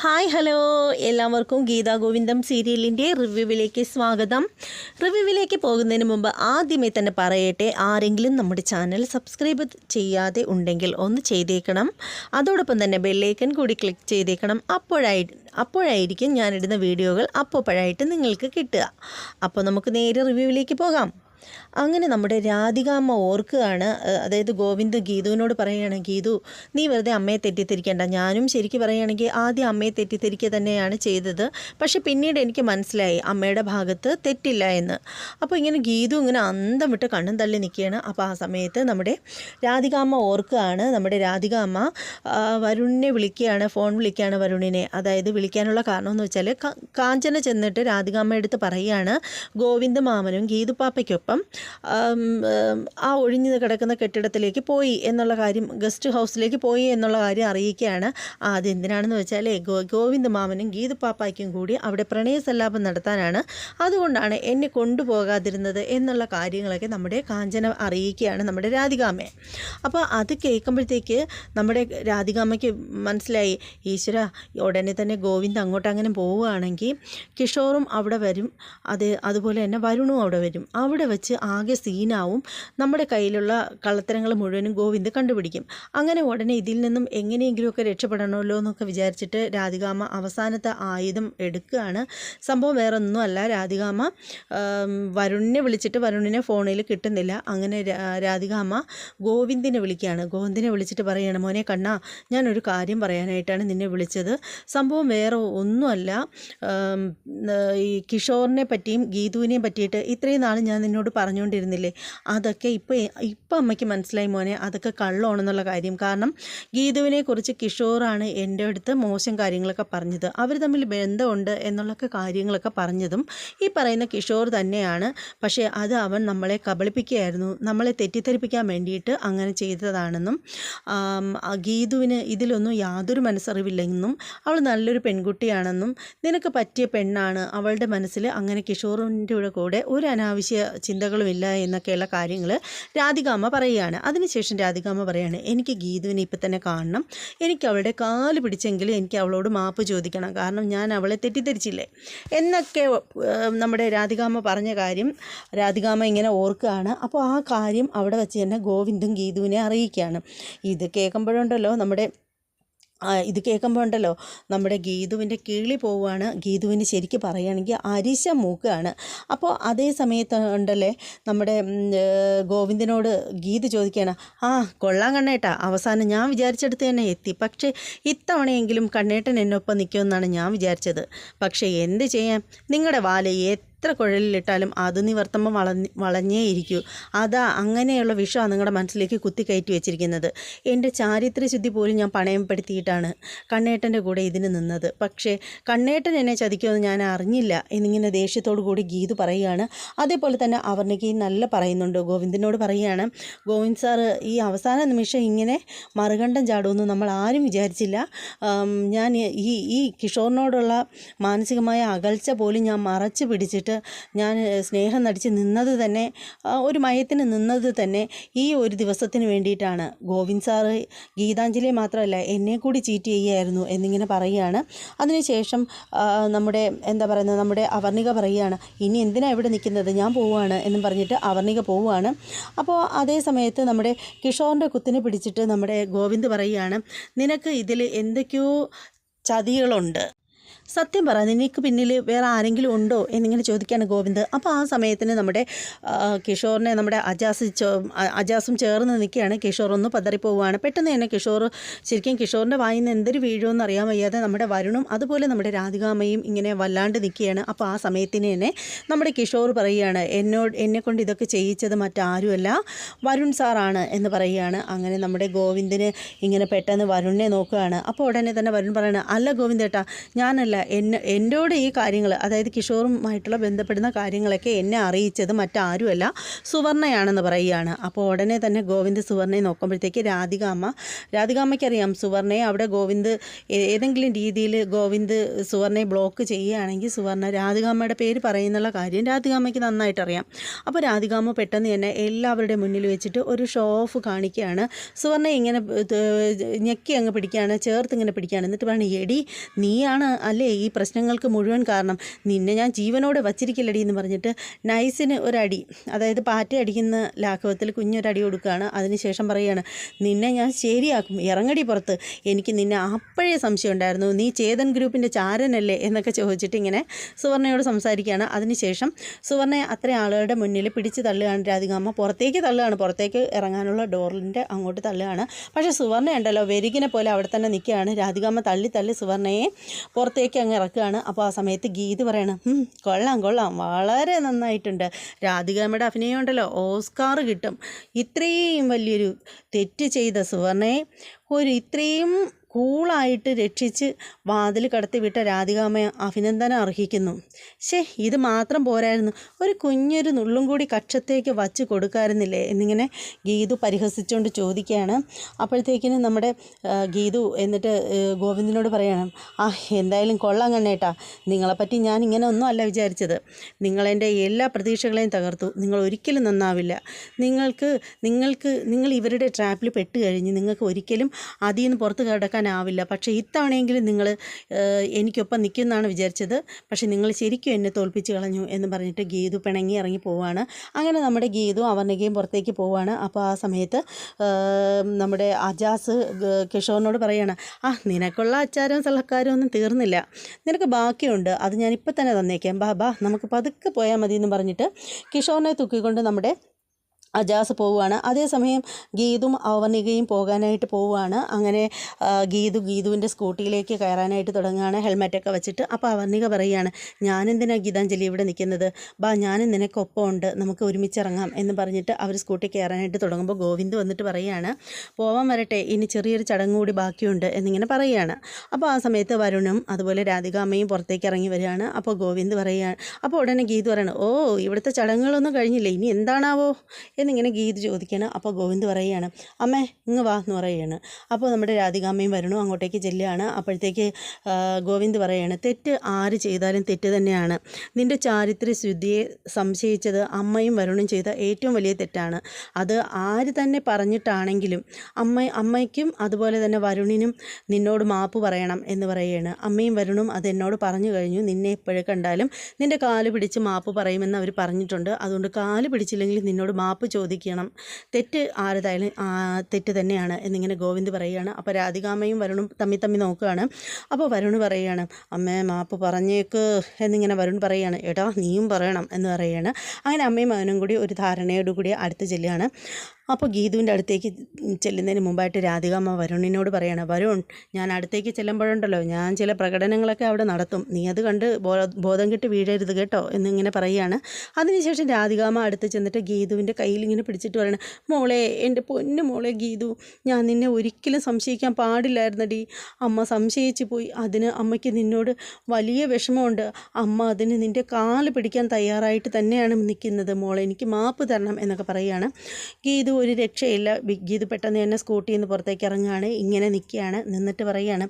Hi hello. എല്ലാവർക്കും ഗീതാ ഗോവിന്ദം സീരിയലിന്റെ റിവ്യൂവിലേക്ക് സ്വാഗതം. റിവ്യൂവിലേക്ക് പോകുന്നതിന് മുമ്പ് ആദ്യമേ തന്നെ പറയട്ടെ ആരെങ്കിലും നമ്മുടെ ചാനൽ സബ്സ്ക്രൈബ് ചെയ്യാതെ ഉണ്ടെങ്കിൽ ഒന്ന് ചെയ്തേക്കണം. അതോടൊപ്പം തന്നെ ബെല്ലൈക്കൻ കൂടി ക്ലിക്ക് ചെയ്തേക്കണം. അപ്പോഴായി അപ്പോഴായിരിക്കും ഞാനിടുന്ന വീഡിയോകൾ അപ്പോഴായിട്ട് നിങ്ങൾക്ക് കിട്ടുക. അപ്പോൾ നമുക്ക് നേരെ റിവ്യൂവിലേക്ക് പോകാം. അങ്ങനെ നമ്മുടെ രാധികാമ്മ ഓർക്കുകയാണ് അതായത് ഗോവിന്ദ് ഗീതുവിനോട് പറയുകയാണ് ഗീതു നീ വെറുതെ അമ്മയെ തെറ്റിദ്ധരിക്കേണ്ട. ഞാനും ശരിക്കും പറയുകയാണെങ്കിൽ ആദ്യം അമ്മയെ തെറ്റിദ്ധരിക്കുക തന്നെയാണ് ചെയ്തത്. പക്ഷേ പിന്നീട് എനിക്ക് മനസ്സിലായി അമ്മയുടെ ഭാഗത്ത് തെറ്റില്ല എന്ന്. അപ്പോൾ ഇങ്ങനെ ഗീതു ഇങ്ങനെ അന്തം വിട്ട് കണ്ണും തള്ളി നിൽക്കുകയാണ്. അപ്പോൾ ആ സമയത്ത് നമ്മുടെ രാധികാമ്മ ഓർക്കുകയാണ് നമ്മുടെ രാധികാമ്മ വരുണിനെ വിളിക്കുകയാണ് ഫോൺ വിളിക്കുകയാണ് വരുണിനെ. അതായത് വിളിക്കാനുള്ള കാരണം എന്ന് വെച്ചാൽ കാഞ്ചന ചെന്നിട്ട് രാധികാമ്മ എടുത്ത് പറയുകയാണ് ഗോവിന്ദ് മാമനും ഗീതു പാപ്പയ്ക്കൊപ്പം ആം, ഒഴിഞ്ഞു കിടക്കുന്ന കെട്ടിടത്തിലേക്ക് പോയി എന്നുള്ള കാര്യം ഗസ്റ്റ് ഹൗസിലേക്ക് പോയി എന്നുള്ള കാര്യം അറിയിക്കുകയാണ്. അതെന്തിനാണെന്ന് വെച്ചാൽ ഗോവിന്ദ് മാമനും ഗീതു പാപ്പായ്ക്കും കൂടി അവിടെ പ്രണയസല്ലാപം നടത്താനാണ്. അതുകൊണ്ടാണ് എന്നെ കൊണ്ടുപോകാതിരുന്നത് എന്നുള്ള കാര്യങ്ങളൊക്കെ നമ്മുടെ കാഞ്ചന അറിയിക്കുകയാണ് നമ്മുടെ രാധികാമ്മയെ അപ്പോൾ അത് കേൾക്കുമ്പോഴത്തേക്ക് നമ്മുടെ രാധികാമ്മയ്ക്ക് മനസ്സിലായി ഈശ്വര ഉടനെ തന്നെ ഗോവിന്ദ് അങ്ങോട്ട് അങ്ങനെ പോവുകയാണെങ്കിൽ കിഷോറും അവിടെ വരും. അത് അതുപോലെ തന്നെ വരുണും അവിടെ വരും. അവിടെ വെച്ച് ആകെ സീനാവും. നമ്മുടെ കയ്യിലുള്ള കള്ളത്തരങ്ങൾ മുഴുവനും ഗോവിന്ദ് കണ്ടുപിടിക്കും. അങ്ങനെ ഉടനെ ഇതിൽ നിന്നും എങ്ങനെയെങ്കിലുമൊക്കെ രക്ഷപ്പെടണമല്ലോ എന്നൊക്കെ വിചാരിച്ചിട്ട് രാധികാമ അവസാനത്തെ ആയുധം എടുക്കുകയാണ്. സംഭവം വേറെ ഒന്നുമല്ല രാധികാമ വരുണിനെ വിളിച്ചിട്ട് വരുണിനെ ഫോണിൽ കിട്ടുന്നില്ല. അങ്ങനെ രാധികാമ ഗോവിന്ദിനെ വിളിക്കുകയാണ്. ഗോവിന്ദിനെ വിളിച്ചിട്ട് പറയുകയാണ് മോനെ കണ്ണാ ഞാനൊരു കാര്യം പറയാനായിട്ടാണ് നിന്നെ വിളിച്ചത്. സംഭവം വേറെ ഒന്നുമല്ല. ഈ കിഷോറിനെ പറ്റിയും ഗീതുവിനെയും പറ്റിയിട്ട് ഇത്രയും നാൾ ഞാൻ നിന്നോട് പറഞ്ഞുകൊണ്ടിരുന്നില്ലേ? അതൊക്കെ ഇപ്പോൾ ഇപ്പം അമ്മയ്ക്ക് മനസ്സിലായി മോനെ. അതൊക്കെ കള്ളമാണെന്നുള്ള കാര്യം. കാരണം ഗീതുവിനെ കുറിച്ച് കിഷോറാണ് എന്റെ അടുത്ത് മോശം കാര്യങ്ങളൊക്കെ പറഞ്ഞത്. അവർ തമ്മിൽ ബന്ധമുണ്ട് എന്നുള്ളൊക്കെ കാര്യങ്ങളൊക്കെ പറഞ്ഞതും ഈ പറയുന്ന കിഷോർ തന്നെയാണ്. പക്ഷേ അത് അവൻ നമ്മളെ കബളിപ്പിക്കുകയായിരുന്നു. നമ്മളെ തെറ്റിദ്ധരിപ്പിക്കാൻ വേണ്ടിയിട്ട് അങ്ങനെ ചെയ്തതാണെന്നും ഗീതുവിന് ഇതിലൊന്നും യാതൊരു മനസ്സറിവില്ലെന്നും അവൾ നല്ലൊരു പെൺകുട്ടിയാണെന്നും നിനക്ക് പറ്റിയ പെണ്ണാണ് അവളുടെ മനസ്സിൽ അങ്ങനെ കിഷോറിന്റെ കൂടെ ഒരു അനാവശ്യ ചിന്തകളുമില്ല എന്നൊക്കെയുള്ള കാര്യങ്ങൾ രാധികാമ്മ പറയുകയാണ്. അതിനുശേഷം രാധികാമ്മ പറയാണ് എനിക്ക് ഗീതുവിനെ ഇപ്പം തന്നെ കാണണം. എനിക്ക് അവളുടെ കാൽ പിടിച്ചെങ്കിലും എനിക്ക് അവളോട് മാപ്പ് ചോദിക്കണം. കാരണം ഞാൻ അവളെ തെറ്റിദ്ധരിച്ചില്ലേ? എന്നൊക്കെ നമ്മുടെ രാധികാമ്മ പറഞ്ഞ കാര്യം രാധികാമ്മ ഇങ്ങനെ ഓർക്കുകയാണ്. അപ്പോൾ ആ കാര്യം അവിടെ വെച്ച് തന്നെ ഗോവിന്ദും ഗീതുവിനെ അറിയിക്കുകയാണ്. ഇത് കേൾക്കുമ്പോഴുണ്ടല്ലോ നമ്മുടെ ഇത് കേൾക്കുമ്പോൾ ഉണ്ടല്ലോ നമ്മുടെ ഗീതുവിന്റെ കീളി പോവുകയാണ്. ഗീതുവിന് ശരിക്ക് പറയുകയാണെങ്കിൽ അരിശ മൂക്കുകയാണ്. അപ്പോൾ അതേ സമയത്ത് ഉണ്ടല്ലേ നമ്മുടെ ഗോവിന്ദനോട് ഗീത് ചോദിക്കുകയാണ് ആ കൊള്ളാം കണ്ണേട്ട അവസാനം ഞാൻ വിചാരിച്ചെടുത്ത് തന്നെ എത്തി. പക്ഷേ ഇത്തവണയെങ്കിലും കണ്ണേട്ടൻ എന്നൊപ്പം നിൽക്കുമെന്നാണ് ഞാൻ വിചാരിച്ചത്. പക്ഷേ എന്ത് ചെയ്യാം നിങ്ങളുടെ വാല എത്ര കുഴലിലിട്ടാലും അത് നിവർത്തുമ്പോൾ വളഞ്ഞ് വളഞ്ഞേ ഇരിക്കൂ അതാ അങ്ങനെയുള്ള വിഷമാണ് നിങ്ങളുടെ മനസ്സിലേക്ക് കുത്തിക്കയറ്റി വെച്ചിരിക്കുന്നത്. എന്റെ ചാരിത്രശുദ്ധി പോലും ഞാൻ പണയപ്പെടുത്തിയിട്ടാണ് കണ്ണേട്ടന്റെ കൂടെ ഇതിന് നിന്നത്. പക്ഷേ കണ്ണേട്ടൻ എന്നെ ചതിക്കുമെന്ന് ഞാൻ അറിഞ്ഞില്ല എന്നിങ്ങനെ ദേഷ്യത്തോടു കൂടി ഗീതു പറയുകയാണ്. അതേപോലെ തന്നെ അവർണിക്ക് നല്ല പറയുന്നുണ്ട്. ഗോവിന്ദനോട് പറയുകയാണ് ഗോവിന്ദ് സാറ് ഈ അവസാന നിമിഷം ഇങ്ങനെ മറുകണ്ഠം ചാടുമെന്ന് നമ്മൾ ആരും വിചാരിച്ചില്ല. ഞാൻ ഈ ഈ കിഷോറിനോടുള്ള മാനസികമായ അകൽച്ച പോലും ഞാൻ മറച്ചു പിടിച്ചിട്ട് ഞാൻ സ്നേഹം നടിച്ച് നിന്നത് തന്നെ ഒരു മയത്തിന് നിന്നത് തന്നെ ഈ ഒരു ദിവസത്തിന് വേണ്ടിയിട്ടാണ്. ഗോവിന്ദ് സാറ് ഗീതാഞ്ജലി മാത്രമല്ല എന്നെ കൂടി ചീറ്റ് ചെയ്യുകയായിരുന്നു എന്നിങ്ങനെ പറയുകയാണ്. അതിനുശേഷം നമ്മുടെ എന്താ പറയുന്നത് നമ്മുടെ അവർണിക പറയുകയാണ് ഇനി എന്തിനാണ് ഇവിടെ നിൽക്കുന്നത്? ഞാൻ പോവുകയാണ് എന്നും പറഞ്ഞിട്ട് അവർണിക പോവുകയാണ്. അപ്പോൾ അതേ സമയത്ത് നമ്മുടെ കിഷോറിന്റെ കുത്തിനെ പിടിച്ചിട്ട് നമ്മുടെ ഗോവിന്ദ് പറയുകയാണ് നിനക്ക് ഇതിൽ എന്തൊക്കെയോ ചതികളുണ്ട്. സത്യം പറ നിനക്ക് പിന്നിൽ വേറെ ആരെങ്കിലും ഉണ്ടോ എന്നിങ്ങനെ ചോദിക്കുകയാണ് ഗോവിന്ദ്. അപ്പോൾ ആ സമയത്തിന് നമ്മുടെ കിഷോറിനെ നമ്മുടെ അജാസ് അജാസും ചേർന്ന് നിൽക്കുകയാണ്. കിഷോർ ഒന്ന് പതറിപ്പോവുകയാണ്. പെട്ടെന്ന് തന്നെ കിഷോർ ശരിക്കും കിഷോറിന്റെ വായിൽ നിന്ന് എന്തൊരു വീഴുമെന്ന് അറിയാൻ വയ്യാതെ നമ്മുടെ വരുണും അതുപോലെ നമ്മുടെ രാധികാമയും ഇങ്ങനെ വല്ലാണ്ട് നിൽക്കുകയാണ്. അപ്പോൾ ആ സമയത്തിന് തന്നെ നമ്മുടെ കിഷോർ പറയുകയാണ് എന്നോട് എന്നെക്കൊണ്ട് ഇതൊക്കെ ചെയ്യിച്ചത് മറ്റാരുമല്ല വരുൺ സാറാണ് എന്ന് പറയുകയാണ്. അങ്ങനെ നമ്മുടെ ഗോവിന്ദിന് ഇങ്ങനെ പെട്ടെന്ന് വരുണിനെ നോക്കുകയാണ്. അപ്പോൾ ഉടനെ തന്നെ വരുൺ പറയണ അല്ല ഗോവിന്ദേട്ടാ ഞാനല്ല എന്നെ എന്നോട് ഈ കാര്യങ്ങൾ അതായത് കിഷോറുമായിട്ടുള്ള ബന്ധപ്പെടുന്ന കാര്യങ്ങളൊക്കെ എന്നെ അറിയിച്ചത് മറ്റാരുമല്ല സുവർണയാണെന്ന് പറയുകയാണ്. അപ്പോൾ ഉടനെ തന്നെ ഗോവിന്ദ് സുവർണയെ നോക്കുമ്പോഴത്തേക്ക് രാധികാമ്മ രാധികാമ്മയ്ക്കറിയാം സുവർണയെ അവിടെ ഗോവിന്ദ് ഏതെങ്കിലും രീതിയിൽ ഗോവിന്ദ് സുവർണയെ ബ്ലോക്ക് ചെയ്യുകയാണെങ്കിൽ സുവർണ രാധികാമ്മയുടെ പേര് പറയുന്നുള്ള കാര്യം രാധികാമ്മയ്ക്ക് നന്നായിട്ട് അറിയാം അപ്പോൾ രാധികാമ്മ പെട്ടെന്ന് തന്നെ എല്ലാവരുടെ മുന്നിൽ വെച്ചിട്ട് ഒരു ഷോ ഓഫ് കാണിക്കുകയാണ്. സുവർണ ഇങ്ങനെ ഞെക്കി അങ്ങ് പിടിക്കുകയാണ് ചേർത്ത് ഇങ്ങനെ പിടിക്കുകയാണ്. എന്നിട്ട് പറഞ്ഞു എടി നീയാണ് അല്ലേ ഈ പ്രശ്നങ്ങൾക്ക് മുഴുവൻ കാരണം നിന്നെ ഞാൻ ജീവനോടെ വച്ചിരിക്കില്ലടി എന്ന് പറഞ്ഞിട്ട് നൈസിന് ഒരടി അതായത് പാറ്റ അടിക്കുന്ന ലാഘവത്തിൽ കുഞ്ഞൊരടി കൊടുക്കുകയാണ്. അതിനുശേഷം പറയുകയാണ് നിന്നെ ഞാൻ ശരിയാക്കും ഇറങ്ങടി പുറത്ത്. എനിക്ക് നിന്നെ അപ്പോഴേ സംശയം ഉണ്ടായിരുന്നു നീ ചേതൻ ഗ്രൂപ്പിന്റെ ചാരനല്ലേ? എന്നൊക്കെ ചോദിച്ചിട്ട് ഇങ്ങനെ സുവർണയോട് സംസാരിക്കുകയാണ്. അതിനുശേഷം സുവർണയെ അത്ര ആളുകളുടെ മുന്നിൽ പിടിച്ച് തള്ളുകയാണ് രാധികാമ്മ പുറത്തേക്ക് തള്ളുകയാണ്. പുറത്തേക്ക് ഇറങ്ങാനുള്ള ഡോറിന്റെ അങ്ങോട്ട് തള്ളുകയാണ്. പക്ഷേ സുവർണ ഉണ്ടല്ലോ വെരികിനെ പോലെ അവിടെ തന്നെ നിൽക്കുകയാണ്. രാധികാമ്മ തള്ളി തള്ളി സുവർണയെ പുറത്തേക്ക് അങ്ങ് ഇറക്കുകയാണ്. അപ്പോൾ ആ സമയത്ത് ഗീത് പറയണം കൊള്ളാം കൊള്ളാം. വളരെ നന്നായിട്ടുണ്ട്. രാധികാമ്മയുടെ അഭിനയം ഉണ്ടല്ലോ. ഓസ്കാർ കിട്ടും. ഇത്രയും വലിയൊരു തെറ്റ് ചെയ്ത സുവർണയെ ഒരു ഇത്രയും കൂളായിട്ട് രക്ഷിച്ച് വാതിൽ കടത്തി വിട്ട രാധികാമ്മയെ അഭിനന്ദനം അർഹിക്കുന്നു. ശേ ഇത് മാത്രം പോരായിരുന്നു. ഒരു കുഞ്ഞൊരു നുള്ളും കൂടി കക്ഷത്തേക്ക് വച്ച് കൊടുക്കാറുന്നില്ലേ എന്നിങ്ങനെ ഗീതു പരിഹസിച്ചുകൊണ്ട് ചോദിക്കുകയാണ്. അപ്പോഴത്തേക്കിനും നമ്മുടെ ഗീതു എന്നിട്ട് ഗോവിന്ദനോട് പറയണം ആ എന്തായാലും കൊള്ളാം കണ്ണേട്ടാ. നിങ്ങളെപ്പറ്റി ഞാൻ ഇങ്ങനെ ഒന്നും അല്ല വിചാരിച്ചത്. നിങ്ങളെന്റെ എല്ലാ പ്രതീക്ഷകളെയും തകർത്തു. നിങ്ങൾ ഒരിക്കലും നന്നാവില്ല. നിങ്ങൾക്ക് നിങ്ങൾക്ക് നിങ്ങൾ ഇവരുടെ ട്രാപ്പിൽ പെട്ട് കഴിഞ്ഞ് നിങ്ങൾക്ക് ഒരിക്കലും അതിൽ നിന്ന് പുറത്ത് കിടക്കാനാവില്ല പക്ഷേ ഇത്തവണയെങ്കിലും നിങ്ങൾ എനിക്കൊപ്പം നിൽക്കുമെന്നാണ് വിചാരിച്ചത്. പക്ഷേ നിങ്ങൾ ശരിക്കും എന്നെ തോൽപ്പിച്ച് കളഞ്ഞു എന്ന് പറഞ്ഞിട്ട് ഗീതു പിണങ്ങി ഇറങ്ങി പോവുകയാണ് അങ്ങനെ നമ്മുടെ ഗീതു അവർണികയും പുറത്തേക്ക് പോവുകയാണ് അപ്പോൾ ആ സമയത്ത് നമ്മുടെ അജാസ് കിഷോറിനോട് പറയാണ് ആ നിനക്കുള്ള അച്ചാരവും സലക്കാരും ഒന്നും തീർന്നില്ല. നിനക്ക് ബാക്കിയുണ്ട്. അത് ഞാൻ ഇപ്പം തന്നെ തന്നേക്കാം. ബാ ബാ നമുക്ക് പതുക്കെ പോയാൽ മതി എന്ന് പറഞ്ഞിട്ട് കിഷോറിനെ തൂക്കിക്കൊണ്ട് നമ്മുടെ അജാസ് പോവുകയാണ്. അതേസമയം ഗീതും അവനികയും പോകാനായിട്ട് പോവുകയാണ്. അങ്ങനെ ഗീതു ഗീതുവിന്റെ സ്കൂട്ടിയിലേക്ക് കയറാനായിട്ട് തുടങ്ങുകയാണ്. ഹെൽമെറ്റൊക്കെ വെച്ചിട്ട് അപ്പോൾ അവർണിക പറയുകയാണ് ഞാനെന്തിനാണ് ഗീതാഞ്ജലി ഇവിടെ നിൽക്കുന്നത്? ബാ ഞാനും നിനക്കൊപ്പം ഉണ്ട് നമുക്ക് ഒരുമിച്ചിറങ്ങാം. എന്ന് പറഞ്ഞിട്ട് അവർ സ്കൂട്ടി കയറാനായിട്ട് തുടങ്ങുമ്പോൾ ഗോവിന്ദ് വന്നിട്ട് പറയുകയാണ് പോവാൻ വരട്ടെ. ഇനി ചെറിയൊരു ചടങ്ങ് കൂടി ബാക്കിയുണ്ട്. എന്നിങ്ങനെ പറയുകയാണ്. അപ്പോൾ ആ സമയത്ത് വരുണും അതുപോലെ രാധികാമ്മയും പുറത്തേക്ക് ഇറങ്ങി വരികയാണ്. അപ്പോൾ ഗോവിന്ദ് പറയുകയാണ് അപ്പോൾ ഉടനെ ഗീതു പറയണം ഓ ഇവിടുത്തെ ചടങ്ങുകളൊന്നും കഴിഞ്ഞില്ല? ഇനി എന്താണാവോ? എന്നിങ്ങനെ ഗീത് ചോദിക്കുകയാണ് അപ്പോൾ ഗോവിന്ദ് പറയുകയാണ് അമ്മേ ഇങ്ങ് വാ എന്ന് പറയുകയാണ്. അപ്പോൾ നമ്മുടെ രാധികാമ്മയും വരണു അങ്ങോട്ടേക്ക് ചെല്ലുകയാണ്. അപ്പോഴത്തേക്ക് ഗോവിന്ദ് പറയുകയാണ് തെറ്റ് ആര് ചെയ്താലും തെറ്റ് തന്നെയാണ്. നിന്റെ ചാരിത്ര ശുദ്ധിയെ സംശയിച്ചത് അമ്മയും വരുണും ചെയ്ത ഏറ്റവും വലിയ തെറ്റാണ്. അത് ആര് തന്നെ പറഞ്ഞിട്ടാണെങ്കിലും അമ്മ അമ്മയ്ക്കും അതുപോലെ തന്നെ വരുണിനും നിന്നോട് മാപ്പ് പറയണം എന്ന് പറയുകയാണ്. അമ്മയും വരുണും അത് എന്നോട് പറഞ്ഞു കഴിഞ്ഞു. നിന്നെ എപ്പോഴും കണ്ടാലും നിന്റെ കാൽ പിടിച്ച് മാപ്പ് പറയുമെന്ന് അവർ പറഞ്ഞിട്ടുണ്ട്. അതുകൊണ്ട് കാൽ പിടിച്ചില്ലെങ്കിൽ നിന്നോട് മാപ്പ് ചോദിക്കണം. തെറ്റ് ആരതായാലും തെറ്റ് തന്നെയാണ് എന്നിങ്ങനെ ഗോവിന്ദ് പറയുകയാണ്. അപ്പോൾ രാധികാമ്മയും വരുണും തമ്മി തമ്മി നോക്കുകയാണ്. അപ്പോൾ വരുൺ പറയുകയാണ് അമ്മേ മാപ്പ് പറഞ്ഞേക്ക് എന്നിങ്ങനെ വരുൺ പറയുകയാണ്. എടാ നീയും പറയണം എന്ന് പറയുകയാണ്. അങ്ങനെ അമ്മയും മകനും കൂടി ഒരു ധാരണയോടുകൂടി അടുത്ത് ചെല്ലുകയാണ് അപ്പോൾ ഗീതുവിന്റെ അടുത്തേക്ക് ചെല്ലുന്നതിന് മുമ്പായിട്ട് രാധികാമ്മ വരുണിനോട് പറയണം വരുൺ ഞാൻ അടുത്തേക്ക് ചെല്ലുമ്പോഴുണ്ടല്ലോ ഞാൻ ചില പ്രകടനങ്ങളൊക്കെ അവിടെ നടത്തും. നീ അത് കണ്ട് ബോധം കെട്ട് വീഴരുത് കേട്ടോ എന്നിങ്ങനെ പറയുകയാണ്. അതിനുശേഷം രാധികാമ്മ അടുത്ത് ചെന്നിട്ട് ഗീതുവിന്റെ കയ്യിൽ ഇങ്ങനെ പിടിച്ചിട്ട് പറയണം മോളെ എന്റെ പൊന്നു മോളെ ഗീതു ഞാൻ നിന്നെ ഒരിക്കലും സംശയിക്കാൻ പാടില്ലായിരുന്നടി. അമ്മ സംശയിച്ചു പോയി. അതിന് അമ്മയ്ക്ക് നിന്നോട് വലിയ വിഷമമുണ്ട്. അമ്മ അതിന് നിന്റെ കാൽ പിടിക്കാൻ തയ്യാറായിട്ട് തന്നെയാണ് നിൽക്കുന്നത്. മോളെ എനിക്ക് മാപ്പ് തരണം എന്നൊക്കെ പറയുകയാണ്. ഗീതു ഒരു രക്ഷയില്ല. ഗീതു പെട്ടെന്ന് തന്നെ സ്കൂട്ടിയിൽ നിന്ന് പുറത്തേക്ക് ഇറങ്ങുകയാണ്. ഇങ്ങനെ നിൽക്കുകയാണ്. നിന്നിട്ട് പറയുകയാണ്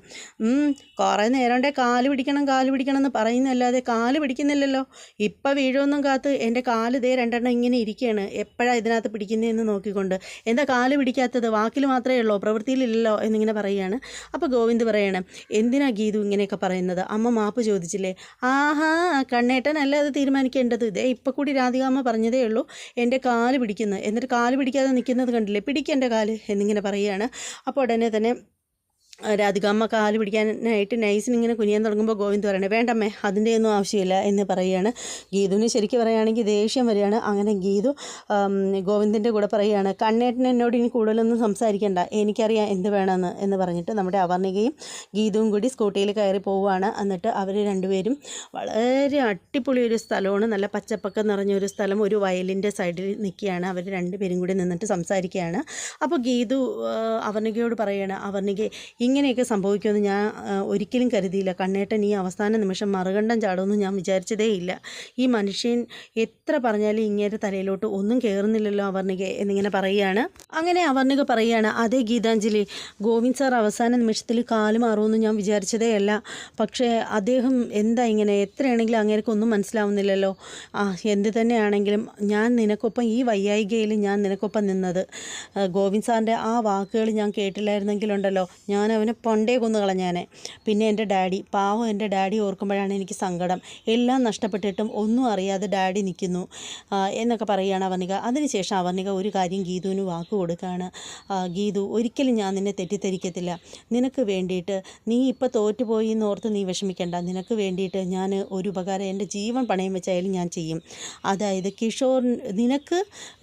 കുറേ നേരണ്ടേ കാൽ പിടിക്കണം കാൽ പിടിക്കണം എന്ന് പറയുന്നല്ലാതെ കാൽ പിടിക്കുന്നില്ലല്ലോ. ഇപ്പം വീഴൊന്നും കാത്ത് എന്റെ കാൽ ദേ രണ്ടെണ്ണം ഇങ്ങനെ ഇരിക്കുകയാണ്. എപ്പോഴാണ് ഇതിനകത്ത് പിടിക്കുന്നതെന്ന് നോക്കിക്കൊണ്ട്. എന്താ കാൽ പിടിക്കാത്തത്? വാക്കിൽ മാത്രമേ ഉള്ളൂ? പ്രവൃത്തിയിലില്ലല്ലോ? എന്നിങ്ങനെ പറയുകയാണ്. അപ്പോൾ ഗോവിന്ദ് പറയുകയാണ് എന്തിനാ ഗീതു ഇങ്ങനെയൊക്കെ പറയുന്നത്? അമ്മ മാപ്പ് ചോദിച്ചില്ലേ? ആഹാ കണ്ണേട്ടനല്ല അത് തീരുമാനിക്കേണ്ടത്. ഇതേ ഇപ്പം കൂടി രാധികാമ്മ പറഞ്ഞതേ ഉള്ളൂ. എന്റെ കാൽ പിടിക്കുന്നത് എന്നിട്ട് കാൽ പിടിക്കാതെ നിൽക്കുന്നത് കണ്ടില്ലേ? പിടിക്കേണ്ട കാൽ എന്നിങ്ങനെ പറയുകയാണ്. അപ്പോൾ ഉടനെ തന്നെ രാധികാമ്മ കാൽ പിടിക്കാനായിട്ട് നൈസിന് ഇങ്ങനെ കുനിയാൻ തുടങ്ങുമ്പോൾ ഗോവിന്ദ് പറയണേ വേണ്ടമ്മേ അതിന്റെ ഒന്നും ആവശ്യമില്ല എന്ന് പറയുകയാണ് ഗീതുവിന് ശരിക്കും പറയുകയാണെങ്കിൽ ദേഷ്യം വരികയാണ്. അങ്ങനെ ഗീതു ഗോവിന്ദിന്റെ കൂടെ പറയുകയാണ് കണ്ണേട്ടൻ എന്നോട് ഇനി കൂടുതലൊന്നും സംസാരിക്കണ്ട എനിക്കറിയാം എന്ത് വേണമെന്ന് എന്ന് പറഞ്ഞിട്ട് നമ്മുടെ അവർണികയും ഗീതുവും കൂടി സ്കൂട്ടിയിൽ കയറി പോവുകയാണ്. എന്നിട്ട് അവർ രണ്ടുപേരും വളരെ അടിപൊളി ഒരു സ്ഥലമാണ് നല്ല പച്ചപ്പൊക്കെ നിറഞ്ഞ ഒരു സ്ഥലം ഒരു വയലിന്റെ സൈഡിൽ നിൽക്കുകയാണ്. അവർ രണ്ടുപേരും കൂടി നിന്നിട്ട് സംസാരിക്കുകയാണ്. അപ്പോൾ ഗീതു അവർണികയോട് പറയുകയാണ് അവർണിക ഇങ്ങനെയൊക്കെ സംഭവിക്കുമെന്ന് ഞാൻ ഒരിക്കലും കരുതിയില്ല. കണ്ണേട്ടൻ ഈ അവസാന നിമിഷം മറുകണ്ഠം ചാടുമെന്ന് ഞാൻ വിചാരിച്ചതേ ഇല്ല. ഈ മനുഷ്യൻ എത്ര പറഞ്ഞാലും ഇങ്ങേരെ തലയിലോട്ട് ഒന്നും കയറുന്നില്ലല്ലോ അവർണിക എന്നിങ്ങനെ പറയുകയാണ്. അങ്ങനെ അവർണിക പറയുകയാണ് അതേ ഗീതാഞ്ജലി ഗോവിന്ദ് സാർ അവസാന നിമിഷത്തിൽ കാൽ മാറുമെന്ന് ഞാൻ വിചാരിച്ചതേ അല്ല. പക്ഷേ അദ്ദേഹം എന്താ ഇങ്ങനെ? എത്രയാണെങ്കിലും അങ്ങേർക്ക് ഒന്നും മനസ്സിലാവുന്നില്ലല്ലോ. ആ എന്ത് തന്നെയാണെങ്കിലും ഞാൻ നിനക്കൊപ്പം ഈ വയ്യായികയിൽ ഞാൻ നിനക്കൊപ്പം നിന്നത്. ഗോവിന്ദ് സാറിന്റെ ആ വാക്കുകൾ ഞാൻ കേട്ടില്ലായിരുന്നെങ്കിലുണ്ടല്ലോ. ഞാൻ അവനെ പണ്ടേ കൊന്നു കളഞ്ഞാനെ. പിന്നെ എന്റെ ഡാഡി പാവം എന്റെ ഡാഡി ഓർക്കുമ്പോഴാണ് എനിക്ക് സങ്കടം. എല്ലാം നഷ്ടപ്പെട്ടിട്ടും ഒന്നും അറിയാതെ ഡാഡി നിൽക്കുന്നു. എന്നൊക്കെ പറയുകയാണ് അവർണിക. അതിനുശേഷം അവർണിക ഒരു കാര്യം ഗീതുവിന് വാക്ക് കൊടുക്കുകയാണ്. ഗീതു ഒരിക്കലും ഞാൻ നിന്നെ തെറ്റിദ്ധരിക്കത്തില്ല. നിനക്ക് വേണ്ടിയിട്ട് നീ ഇപ്പോൾ തോറ്റുപോയി എന്ന് ഓർത്ത് നീ വിഷമിക്കേണ്ട. നിനക്ക് വേണ്ടിയിട്ട് ഞാൻ ഒരു ഉപകാരം എന്റെ ജീവൻ പണയം വെച്ചായാലും ഞാൻ ചെയ്യും. അതായത് കിഷോർ നിനക്ക്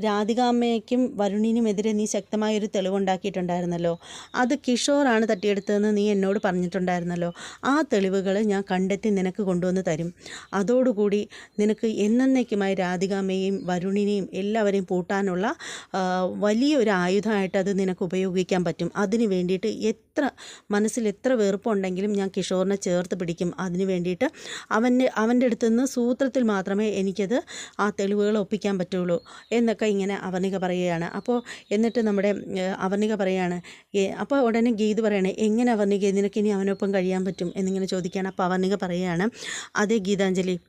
രാധികാമ്മയ്ക്കും വരുണിനുമെതിരെ നീ ശക്തമായൊരു തെളിവുണ്ടാക്കിയിട്ടുണ്ടായിരുന്നല്ലോ. അത് കിഷോറാണ് തട്ടിയെടുത്തതെന്ന് നീ എന്നോട് പറഞ്ഞിട്ടുണ്ടായിരുന്നല്ലോ. ആ തെളിവുകൾ ഞാൻ കണ്ടെത്തി നിനക്ക് കൊണ്ടുവന്ന് തരും. അതോടുകൂടി നിനക്ക് എന്നേക്കുമായി രാധികാമ്മയെയും വരുണിനെയും എല്ലാവരെയും പൂട്ടാനുള്ള വലിയൊരു ആയുധമായിട്ട് അത് നിനക്ക് ഉപയോഗിക്കാൻ പറ്റും. അതിന് വേണ്ടിയിട്ട് എത്ര മനസ്സിൽ എത്ര വെറുപ്പുണ്ടെങ്കിലും ഞാൻ കിഷോറിനെ ചേർത്ത് പിടിക്കും. അതിന് വേണ്ടിയിട്ട് അവന്റെ അവന്റെ അടുത്ത് നിന്ന് സൂത്രത്തിൽ മാത്രമേ എനിക്കത് ആ തെളിവുകൾ ഒപ്പിക്കാൻ പറ്റുള്ളൂ എന്നൊക്കെ ഇങ്ങനെ അവർണിക പറയുകയാണ്. അപ്പോൾ എന്നിട്ട് നമ്മുടെ അവർണിക പറയുകയാണ് അപ്പോൾ ഉടനെ ഗീത് പറയാണ് എങ്ങനെ അവർണിക നിനക്കിനി അവനൊപ്പം കഴിയാൻ പറ്റും എന്നിങ്ങനെ ചോദിക്കുകയാണ്. അപ്പോൾ അവർണിക പറയുകയാണ് അതേ ഗീതാഞ്ജലി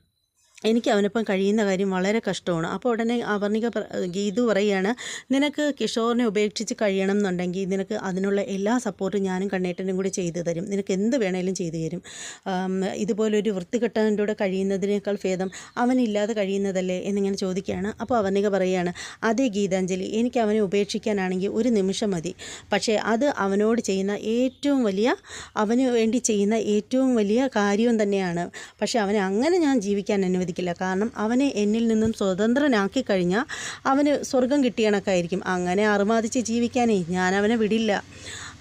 എനിക്ക് അവനൊപ്പം കഴിയുന്ന കാര്യം വളരെ കഷ്ടമാണ്. അപ്പോൾ ഉടനെ അവർണിക ഗീതു പറയുകയാണ് നിനക്ക് കിഷോറിനെ ഉപേക്ഷിച്ച് കഴിയണം എന്നുണ്ടെങ്കിൽ നിനക്ക് അതിനുള്ള എല്ലാ സപ്പോർട്ടും ഞാനും കണ്ണേട്ടനും കൂടി ചെയ്തു തരും. നിനക്ക് എന്ത് വേണേലും ചെയ്തു തരും. ഇതുപോലൊരു വൃത്തികെട്ടവന്റെ കൂടെ കഴിയുന്നതിനേക്കാൾ ഭേദം അവനില്ലാതെ കഴിയുന്നതല്ലേ? എന്നിങ്ങനെ ചോദിക്കുകയാണ്. അപ്പോൾ അവർണിക പറയുകയാണ് അതേ ഗീതാഞ്ജലി എനിക്ക് അവനെ ഉപേക്ഷിക്കാനാണെങ്കിൽ ഒരു നിമിഷം മതി. പക്ഷേ അത് അവനോട് ചെയ്യുന്ന ഏറ്റവും വലിയ അവന് വേണ്ടി ചെയ്യുന്ന ഏറ്റവും വലിയ കാര്യവും തന്നെയാണ്. പക്ഷേ അവനെ അങ്ങനെ ഞാൻ ജീവിക്കാൻ അനുവദിക്കില്ല. കാരണം അവനെ എന്നിൽ നിന്നും സ്വതന്ത്രനാക്കി കഴിഞ്ഞാൽ അവന് സ്വർഗം കിട്ടിയണക്കായിരിക്കും അങ്ങനെ അറുമാതിച്ച് ജീവിക്കാനേ ഞാൻ അവനെ വിടില്ല.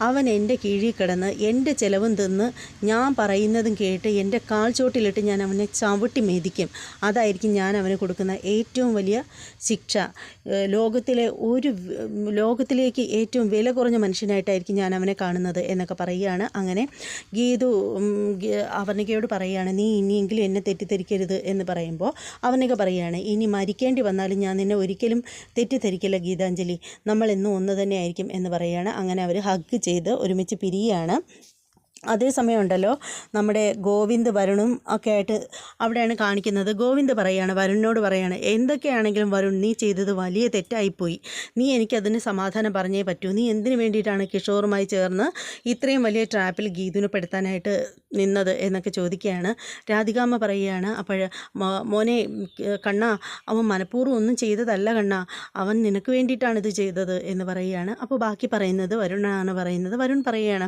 അവൻ എന്റെ കീഴിൽ കിടന്ന് എന്റെ ചിലവും തിന്ന് ഞാൻ പറയുന്നതും കേട്ട് എന്റെ കാൽ ചോട്ടിലിട്ട് ഞാൻ അവനെ ചവിട്ടി മെതിക്കും അതായിരിക്കും ഞാൻ അവന് കൊടുക്കുന്ന ഏറ്റവും വലിയ ശിക്ഷ. ലോകത്തിലെ ഒരു ലോകത്തിലേക്ക് ഏറ്റവും വില കുറഞ്ഞ മനുഷ്യനായിട്ടായിരിക്കും ഞാൻ അവനെ കാണുന്നത് എന്നൊക്കെ പറയുകയാണ്. അങ്ങനെ ഗീതു അവർണികയോട് പറയുകയാണ് നീ ഇനിയെങ്കിലും എന്നെ തെറ്റിദ്ധരിക്കരുത് എന്ന് പറയുമ്പോൾ അവർണിക പറയുകയാണ് ഇനി മരിക്കേണ്ടി വന്നാലും ഞാൻ നിന്നെ ഒരിക്കലും തെറ്റിദ്ധരിക്കില്ല ഗീതാഞ്ജലി. നമ്മൾ എന്നും ഒന്ന് തന്നെയായിരിക്കും എന്ന് പറയുകയാണ്. അങ്ങനെ അവർ ഹഗ് ചെയ്ത് ഒരുമിച്ച് പിരിയുകയാണ്. അതേസമയം ഉണ്ടല്ലോ നമ്മുടെ ഗോവിന്ദ് വരുണും ഒക്കെ ആയിട്ട് അവിടെയാണ് കാണിക്കുന്നത്. ഗോവിന്ദ് പറയാണ് വരുണിനോട് പറയാണ് എന്തൊക്കെയാണെങ്കിലും വരുൺ നീ ചെയ്തത് വലിയ തെറ്റായിപ്പോയി. നീ എനിക്കതിന് സമാധാനം പറഞ്ഞേ പറ്റൂ. നീ എന്തിനു വേണ്ടിയിട്ടാണ് കിഷോറുമായി ചേർന്ന് ഇത്രയും വലിയ ട്രാപ്പിൽ ഗീതുവിനെ പെടുത്താനായിട്ട് നിന്നത്? എന്നൊക്കെ ചോദിക്കുകയാണ്. രാധികാമ്മ പറയുകയാണ് അപ്പോൾ മോനെ കണ്ണ അവൻ മനഃപൂർവം ഒന്നും ചെയ്തതല്ല കണ്ണ. അവൻ നിനക്ക് വേണ്ടിയിട്ടാണ് ഇത് ചെയ്തത്. എന്ന് പറയുകയാണ്. അപ്പോൾ ബാക്കി പറയുന്നത് വരുണാണ് പറയുന്നത്. വരുൺ പറയുകയാണ്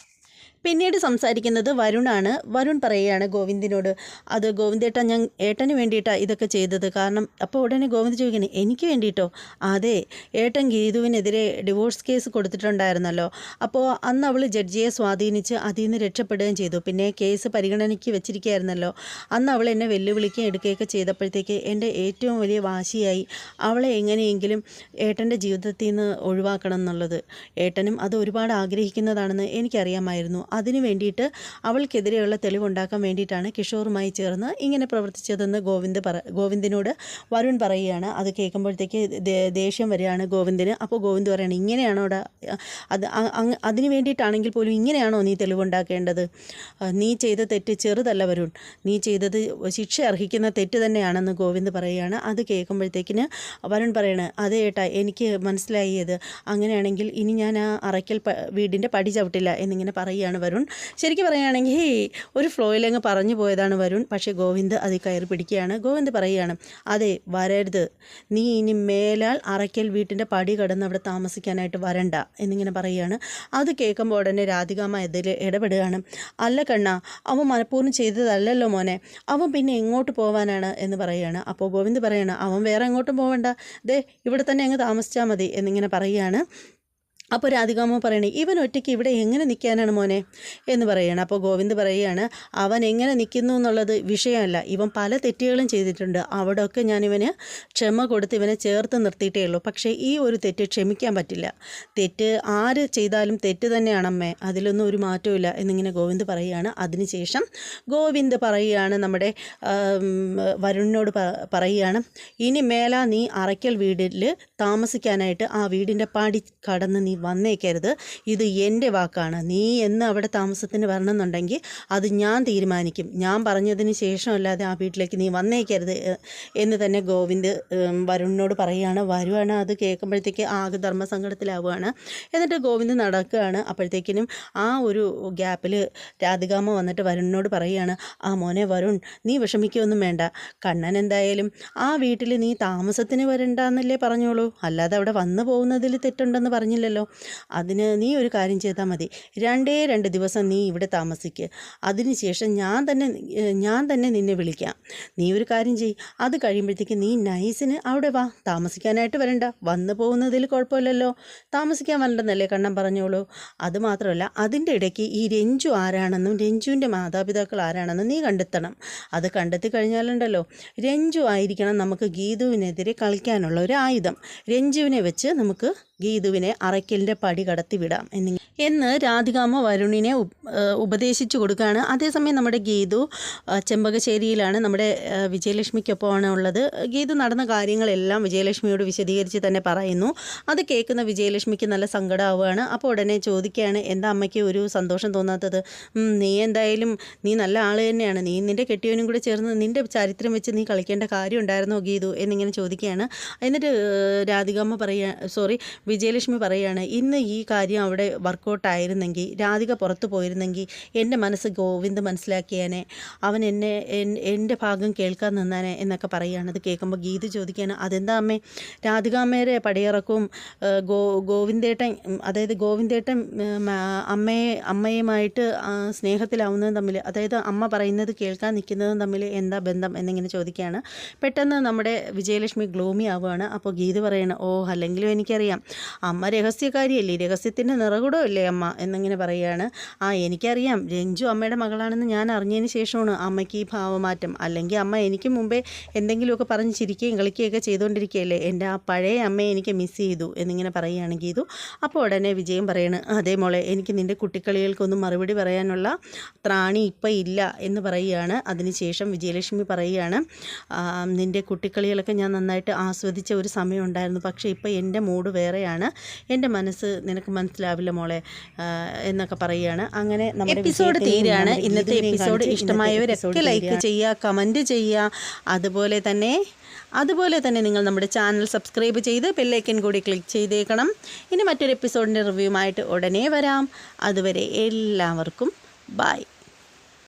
പിന്നീട് സംസാരിക്കുന്നത് വരുണാണ്. വരുൺ പറയുകയാണ് ഗോവിന്ദിനോട് അത് ഗോവിന്ദേട്ടാ ഞാൻ ഏട്ടന് വേണ്ടിയിട്ടാണ് ഇതൊക്കെ ചെയ്തത്. കാരണം അപ്പോൾ ഉടനെ ഗോവിന്ദ് ചോദിക്കണേ എനിക്ക് വേണ്ടിയിട്ടോ? അതെ ഏട്ടൻ ഗീതുവിനെതിരെ ഡിവോഴ്സ് കേസ് കൊടുത്തിട്ടുണ്ടായിരുന്നല്ലോ. അപ്പോൾ അന്ന് അവൾ ജഡ്ജിയെ സ്വാധീനിച്ച് അതിൽ നിന്ന് രക്ഷപ്പെടുകയും ചെയ്തു. പിന്നെ കേസ് പരിഗണനയ്ക്ക് വെച്ചിരിക്കുകയായിരുന്നല്ലോ. അന്ന് അവൾ എന്നെ വെല്ലുവിളിക്കുകയും എടുക്കുകയൊക്കെ ചെയ്തപ്പോഴത്തേക്ക് എന്റെ ഏറ്റവും വലിയ വാശിയായി അവളെ എങ്ങനെയെങ്കിലും ഏട്ടന്റെ ജീവിതത്തിൽ നിന്ന് ഒഴിവാക്കണം എന്നുള്ളത്. ഏട്ടനും അത് ഒരുപാട് ആഗ്രഹിക്കുന്നതാണെന്ന് എനിക്കറിയാമായിരുന്നു. അതിനു വേണ്ടിയിട്ട് അവൾക്കെതിരെയുള്ള തെളിവുണ്ടാക്കാൻ വേണ്ടിയിട്ടാണ് കിഷോറുമായി ചേർന്ന് ഇങ്ങനെ പ്രവർത്തിച്ചതെന്ന് ഗോവിന്ദ് പറ ഗോവിന്ദിനോട് വരുൺ പറയുകയാണ്. അത് കേൾക്കുമ്പോഴത്തേക്ക് ദേഷ്യം വരികയാണ് ഗോവിന്ദിന്. അപ്പോൾ ഗോവിന്ദ് പറയുകയാണ് ഇങ്ങനെയാണോ അത് അതിനു വേണ്ടിയിട്ടാണെങ്കിൽ പോലും ഇങ്ങനെയാണോ നീ തെളിവുണ്ടാക്കേണ്ടത്? നീ ചെയ്ത തെറ്റ് ചെറുതല്ല വരുൺ. നീ ചെയ്തത് ശിക്ഷ അർഹിക്കുന്ന തെറ്റ് തന്നെയാണെന്ന് ഗോവിന്ദ് പറയുകയാണ്. അത് കേൾക്കുമ്പോഴത്തേക്കിന് വരുൺ പറയണ അതേ ഏട്ടാ എനിക്ക് മനസ്സിലായത് അങ്ങനെയാണെങ്കിൽ ഇനി ഞാൻ ആ അറയ്ക്കൽ വീടിന്റെ പടി ചവിട്ടില്ല എന്നിങ്ങനെ പറയുകയാണ് വരുൺ. ശരിക്കും പറയുകയാണെങ്കിൽ ഒരു ഫ്ലോയിലങ്ങ് പറഞ്ഞു പോയതാണ് വരുൺ. പക്ഷേ ഗോവിന്ദ് അത് കയറി പിടിക്കുകയാണ്. ഗോവിന്ദ് പറയുകയാണ് അതെ വരരുത്. നീ ഇനി മേലാൽ അറയ്ക്കൽ വീട്ടിന്റെ പടി കടന്ന് അവിടെ താമസിക്കാനായിട്ട് വരണ്ട എന്നിങ്ങനെ പറയുകയാണ്. അത് കേൾക്കുമ്പോൾ ഉടനെ രാധികാമ ഇതിൽ ഇടപെടുകയാണ്. അല്ല കണ്ണ അവൻ മനഃപൂർവം ചെയ്തതല്ലല്ലോ മോനെ. അവൻ പിന്നെ എങ്ങോട്ട് പോകാനാണ് എന്ന് പറയുകയാണ്. അപ്പോൾ ഗോവിന്ദ് പറയുകയാണ് അവൻ വേറെ എങ്ങോട്ടും പോകണ്ട ദേ ഇവിടെ തന്നെ അങ്ങ് താമസിച്ചാൽ മതി എന്നിങ്ങനെ പറയുകയാണ്. അപ്പോൾ രാധികാമ്മ പറയണേ ഇവൻ ഒറ്റയ്ക്ക് ഇവിടെ എങ്ങനെ നിൽക്കാനാണ് മോനെ? എന്ന് പറയുകയാണ് അപ്പോൾ ഗോവിന്ദ് പറയുകയാണ് അവൻ എങ്ങനെ നിൽക്കുന്നു എന്നുള്ളത് വിഷയമല്ല. ഇവൻ പല തെറ്റുകളും ചെയ്തിട്ടുണ്ട്. അവിടെയൊക്കെ ഞാൻ ഇവന് ക്ഷമ കൊടുത്ത് ഇവനെ ചേർത്ത് നിർത്തിയിട്ടേ ഉള്ളൂ. പക്ഷേ ഈ ഒരു തെറ്റ് ക്ഷമിക്കാൻ പറ്റില്ല. തെറ്റ് ആര് ചെയ്താലും തെറ്റ് തന്നെയാണമ്മേ അതിലൊന്നും ഒരു മാറ്റവും എന്നിങ്ങനെ ഗോവിന്ദ് പറയുകയാണ്. അതിനുശേഷം ഗോവിന്ദ് പറയുകയാണ് നമ്മുടെ വരുണിനോട് പറയുകയാണ് ഇനി മേല നീ അറയ്ക്കൽ വീടിൽ താമസിക്കാനായിട്ട് ആ വീടിന്റെ പാടി കടന്ന് നീ വന്നേക്കരുത്. ഇത് എന്റെ വാക്കാണ്. നീ എന്ന് അവിടെ താമസത്തിന് വരണമെന്നുണ്ടെങ്കിൽ അത് ഞാൻ തീരുമാനിക്കും. ഞാൻ പറഞ്ഞതിന് ശേഷമല്ലാതെ ആ വീട്ടിലേക്ക് നീ വന്നേക്കരുത് എന്ന് തന്നെ ഗോവിന്ദ് വരുണിനോട് പറയുകയാണ്. വരുവാണ് അത് കേൾക്കുമ്പോഴത്തേക്ക് ആകെ ധർമ്മസങ്കടത്തിലാവുകയാണ്. എന്നിട്ട് ഗോവിന്ദ് നടക്കുകയാണ്. അപ്പോഴത്തേക്കിനും ആ ഒരു ഗ്യാപ്പിൽ രാധികാമ വന്നിട്ട് വരുണിനോട് പറയുകയാണ്. ആ മോനെ വരുൺ നീ വിഷമിക്കുകയൊന്നും വേണ്ട. കണ്ണൻ എന്തായാലും ആ വീട്ടിൽ നീ താമസത്തിന് വരണ്ടെന്നല്ലേ പറഞ്ഞോളൂ. അല്ലാതെ അവിടെ വന്നു പോകുന്നതിൽ തെറ്റുണ്ടെന്ന് പറഞ്ഞില്ലല്ലോ. അതിന് നീ ഒരു കാര്യം ചെയ്താൽ മതി. രണ്ടേ രണ്ട് ദിവസം നീ ഇവിടെ താമസിക്കുക അതിനുശേഷം ഞാൻ തന്നെ ഞാൻ തന്നെ നിന്നെ വിളിക്കാം. നീ ഒരു കാര്യം ചെയ് അത് കഴിയുമ്പോഴത്തേക്ക് നീ നൈസിന് അവിടെ വാ. താമസിക്കാനായിട്ട് വരണ്ട. വന്നു പോകുന്നതിൽ കുഴപ്പമില്ലല്ലോ. താമസിക്കാൻ വരണ്ടെന്നല്ലേ കണ്ണം പറഞ്ഞോളൂ. അത് മാത്രമല്ല അതിന്റെ ഇടയ്ക്ക് ഈ രഞ്ജു ആരാണെന്നും രഞ്ജുവിന്റെ മാതാപിതാക്കൾ ആരാണെന്നും നീ കണ്ടെത്തണം. അത് കണ്ടെത്തി കഴിഞ്ഞാലുണ്ടല്ലോ. രഞ്ജു ആയിരിക്കണം നമുക്ക് ഗീതുവിനെതിരെ കളിക്കാനുള്ള ഒരു ആയുധം. രഞ്ജുവിനെ വെച്ച് നമുക്ക് ഗീതുവിനെ അറയ്ക്കലിന്റെ പടി കടത്തിവിടാം എന്നിങ്ങനെ എന്ന് രാധികാമ്മ വരുണിനെ ഉപദേശിച്ചു കൊടുക്കുകയാണ് അതേസമയം നമ്മുടെ ഗീതു ചെമ്പകശ്ശേരിയിലാണ് നമ്മുടെ വിജയലക്ഷ്മിക്കൊപ്പമാണ് ഉള്ളത്. ഗീതു നടന്ന കാര്യങ്ങളെല്ലാം വിജയലക്ഷ്മിയോട് വിശദീകരിച്ച് തന്നെ പറയുന്നു. അത് കേൾക്കുന്ന വിജയലക്ഷ്മിക്ക് നല്ല സങ്കടമാവുകയാണ് അപ്പോൾ ഉടനെ ചോദിക്കുകയാണ് എന്താ അമ്മയ്ക്ക് ഒരു സന്തോഷം തോന്നാത്തത്? നീ എന്തായാലും നീ നല്ല ആൾ തന്നെയാണ്. നീ നിന്റെ കെട്ടിയവനും കൂടെ ചേർന്ന് നിന്റെ ചരിത്രം വെച്ച് നീ കളിക്കേണ്ട കാര്യം ഉണ്ടായിരുന്നോ ഗീതു? എന്നിങ്ങനെ ചോദിക്കുകയാണ്. എന്നിട്ട് രാധികാമ്മ പറയുക സോറി വിജയലക്ഷ്മി പറയുകയാണ് ഇന്ന് ഈ കാര്യം അവിടെ വർക്കൗട്ടായിരുന്നെങ്കിൽ രാധിക പുറത്തു പോയിരുന്നെങ്കിൽ എന്റെ മനസ്സ് ഗോവിന്ദ് മനസ്സിലാക്കിയേനെ. അവൻ എന്നെ എന്റെ ഭാഗം കേൾക്കാൻ നിന്നാനെ എന്നൊക്കെ പറയുകയാണ്. അത് കേൾക്കുമ്പോൾ ഗീത ചോദിക്കുകയാണ് അതെന്താ അമ്മേ? രാധികാമ്മയുടെ പടിയിറക്കവും ഏഹ്, ഗോ ഗോവിന്ദേട്ടൻ അതായത് ഗോവിന്ദേട്ടൻ അമ്മയെ അമ്മയുമായിട്ട് സ്നേഹത്തിലാവുന്നതും തമ്മിൽ അതായത് അമ്മ പറയുന്നത് കേൾക്കാൻ നിൽക്കുന്നതും തമ്മിൽ എന്താ ബന്ധം എന്നിങ്ങനെ ചോദിക്കുകയാണ്. പെട്ടെന്ന് നമ്മുടെ വിജയലക്ഷ്മി ഗ്ലൂമി ആവുകയാണ് അപ്പോൾ ഗീത പറയണം ഓ അല്ലെങ്കിലും എനിക്കറിയാം. അമ്മ രഹസ്യക്കാരിയല്ലേ രഹസ്യത്തിന്റെ നിറകുടമല്ലേ അമ്മ? എന്നിങ്ങനെ പറയുകയാണ്. ആ എനിക്കറിയാം. രഞ്ജു അമ്മയുടെ മകളാണെന്ന് ഞാൻ അറിഞ്ഞതിന് ശേഷമാണ് അമ്മയ്ക്ക് ഈ ഭാവമാറ്റം. അല്ലെങ്കിൽ അമ്മ എനിക്ക് മുമ്പേ എന്തെങ്കിലുമൊക്കെ പറഞ്ഞ് ചിരിക്കുകയും കളിക്കുകയൊക്കെ ചെയ്തുകൊണ്ടിരിക്കുകയല്ലേ? എന്റെ ആ പഴയ അമ്മയെ എനിക്ക് മിസ് ചെയ്തു. എന്നിങ്ങനെ പറയുകയാണെങ്കിൽ ഇതു അപ്പോൾ ഉടനെ വിജയം പറയാണ് അതേ മോളെ എനിക്ക് നിന്റെ കുട്ടിക്കളികൾക്കൊന്നും മറുപടി പറയാനുള്ള ത്രാണി ഇപ്പം ഇല്ല എന്ന് പറയുകയാണ്. അതിനുശേഷം വിജയലക്ഷ്മി പറയുകയാണ് "ആ, നിന്റെ കുട്ടിക്കളികളൊക്കെ ഞാൻ നന്നായിട്ട് ആസ്വദിച്ച ഒരു സമയം ഉണ്ടായിരുന്നു. പക്ഷേ ഇപ്പോൾ എന്റെ മൂഡ് വേറെയാണ്. എന്റെ മനസ്സ് നിനക്ക് മനസ്സിലാവില്ല മോളെ എന്നൊക്കെ പറയുകയാണ്. അങ്ങനെ നമ്മുടെ എപ്പിസോഡ് തീരാണ് ഇന്നത്തെ എപ്പിസോഡ് ഇഷ്ടമായവരൊക്കെ ലൈക്ക്. ചെയ്യുക കമന്റ് ചെയ്യുക. അതുപോലെ തന്നെ അതുപോലെ തന്നെ നിങ്ങൾ നമ്മുടെ ചാനൽ സബ്സ്ക്രൈബ് ചെയ്ത് ബെല്ലൈക്കൻ കൂടി ക്ലിക്ക് ചെയ്തേക്കണം. ഇനി മറ്റൊരു എപ്പിസോഡിന്റെ റിവ്യൂമായിട്ട് ഉടനെ വരാം. അതുവരെ എല്ലാവർക്കും ബായ്